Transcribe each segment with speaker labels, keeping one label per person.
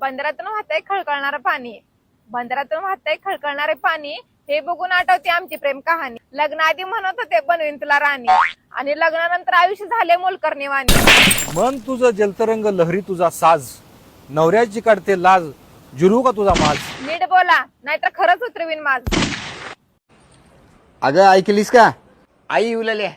Speaker 1: बंदरातून वाहतंय खळखळणारं पाणी. बंदरातून वाहतंय खळखळणारे पाणी हे बघून आठवते आमची प्रेम कहाणी. लग्नाआधी म्हणत होते बनवीन तुला राणी. आणि लग्नानंतर आयुष्य झाले मोलकरणी वाणी
Speaker 2: मन तुझं जलतरंग लहरी तुझा साज. नवऱ्याची काढते लाज. जुरू का तुझा माज?
Speaker 1: नीट बोला नाहीतर खरंच उतरवीन माझ
Speaker 3: अगं ऐकलीस का? आई उलल्या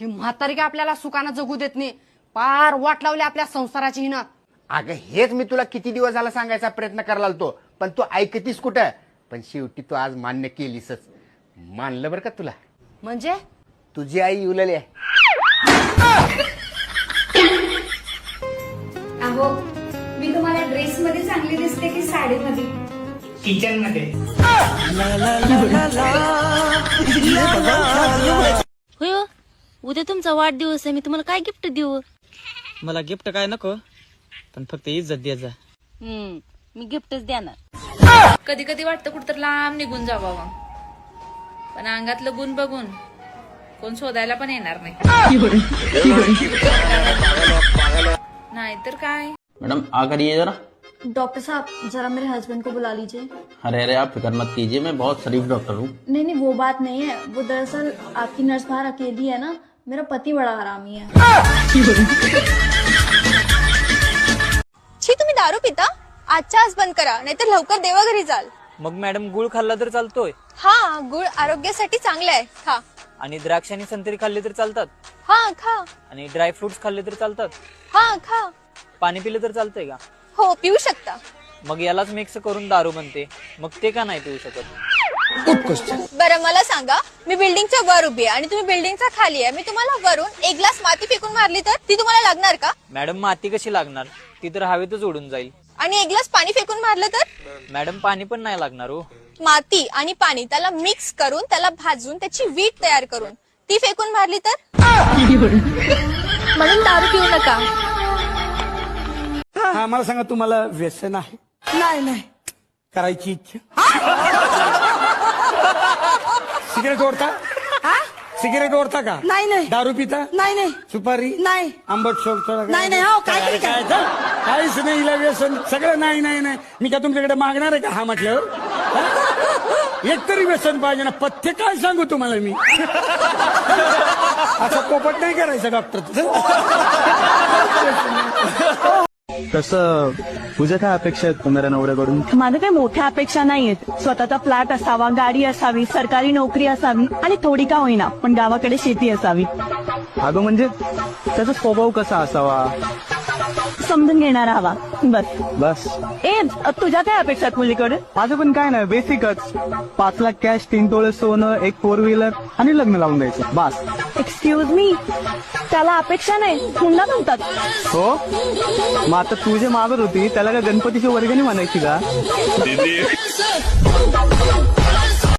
Speaker 4: ही म्हातारी काय आपल्याला सुखानं जगू देत नाही? पार वाट लावली आपल्या संसाराची हिनं.
Speaker 3: अगं हेच मी तुला किती दिवस झाला सांगायचा प्रयत्न करायला आलतो पण तू ऐकतीस कुठं? पण शेवटी तू आज मान्य केलीसच. मानलं बरं का तुला?
Speaker 4: म्हणजे?
Speaker 3: तुझी आई उलल्या
Speaker 5: अहो मी तुम्हाला ड्रेस मध्ये चांगली दिसते की साडीमध्ये?
Speaker 6: किचनमध्ये
Speaker 7: होय हो. उद्या तुमचा वाढदिवस आहे मी तुम्हाला काय गिफ्ट देऊ?
Speaker 8: मला गिफ्ट काय नको? पण फक्त इज्जत द्यायचा.
Speaker 7: हम्म मी गिफ्टच देणार.
Speaker 9: कधी कधी वाटतं कुठतर लांब निघून जावावं. पण अंगातलं गुण बघून कोण शोधायला पण येणार नाही. नाहीतर काय?
Speaker 10: मैडम आ करिए जरा.
Speaker 5: डॉक्टर साहब जरा मेरे हस्बैंड को बुला लीजिए.
Speaker 10: अरे अरे आप फिक्र मत कीजिए मैं बहुत शरीफ डॉक्टर हूँ।
Speaker 5: नहीं नहीं वो बात नहीं है। वो दरअसल आपकी नर्स बाहर अकेली है ना। मेरा पति बड़ा हरामी है।
Speaker 1: पिता आजच्या आज बंद करा नाहीतर लवकर देवा घरी जाल.
Speaker 8: मग मॅडम गुळ खाल्ला तर चालतोय.
Speaker 1: हा गुळ आरोग्यासाठी चांगला आहे. खा.
Speaker 8: आणि द्राक्ष आणि संत्री खाल्ले तर चालतात.
Speaker 1: हा खा.
Speaker 8: आणि ड्राय फ्रुट्स खाल्ले तर चालतात.
Speaker 1: हा खा.
Speaker 8: पाणी पिलं तर चालतंय का?
Speaker 1: हो पिऊ शकता.
Speaker 8: मग यालाच मिक्स करून दारू बनते मग ते का नाही पिऊ शकत?
Speaker 1: बरं मला सांगा मी बिल्डिंगच्या वर उभी आहे आणि तुम्ही बिल्डिंगच्या खाली आहे. मी तुम्हाला वरून एक ग्लास माती फेकून मारली तर ती तुम्हाला लागणार का?
Speaker 8: मॅडम माती कशी लागणार? ती तर हवेतच उडून जाईल.
Speaker 1: आणि एक ग्लास पाणी फेकून मारलं तर?
Speaker 8: मॅडम पाणी पण नाही लागणार हो.
Speaker 1: माती आणि पाणी त्याला मिक्स करून त्याला भाजून त्याची वीट तयार करून ती फेकून मारली तर? म्हणून दारू पिऊ नका.
Speaker 6: हा मला सांगा तुम्हाला व्यसन आहे? नाही नाही. करायची इच्छा? सिगरेट ओढता? सिगरेट ओढता का? नाही नाही. दारू पिता? नाही नाही. सुपारी? नाही. आंबट शोक नाही नाही हो काय काय काहीच नाही हिला व्यसन. सगळं नाही नाही नाही. मी का तुमच्याकडे मागणार आहे का? हा म्हटल्यावर हा? एक तरी व्यसन पाहिजे ना. पथ्य काय सांगू तुम्हाला मी? असं पोपट नाही करायचं डॉक्टर
Speaker 10: तसं तुझ्या काय अपेक्षा आहेत तुम्हाला नवऱ्याकडून
Speaker 4: माझं काही मोठ्या अपेक्षा नाहीयेत. स्वतःचा फ्लॅट असावा गाडी असावी सरकारी नोकरी असावी आणि थोडी का होईना पण गावाकडे शेती असावी.
Speaker 10: अगं म्हणजे त्याचा स्वभाव कसा असावा?
Speaker 4: समजून घेणारा हवा बस.
Speaker 10: बस.
Speaker 4: ए तुझ्या काय अपेक्षा आहेत मुलीकडे?
Speaker 10: माझं पण काय नाही बेसिकच पाच लाख कॅश तीन तोळे सोनं एक फोर व्हीलर आणि लग्न लावून द्यायचं. बस.
Speaker 4: एक्सक्यूज मी त्याला अपेक्षा नाही. हुंडा म्हणतात.
Speaker 10: हो? मग आता तू जे मागत होती त्याला काय गणपतीची वर्गणी म्हणायची का?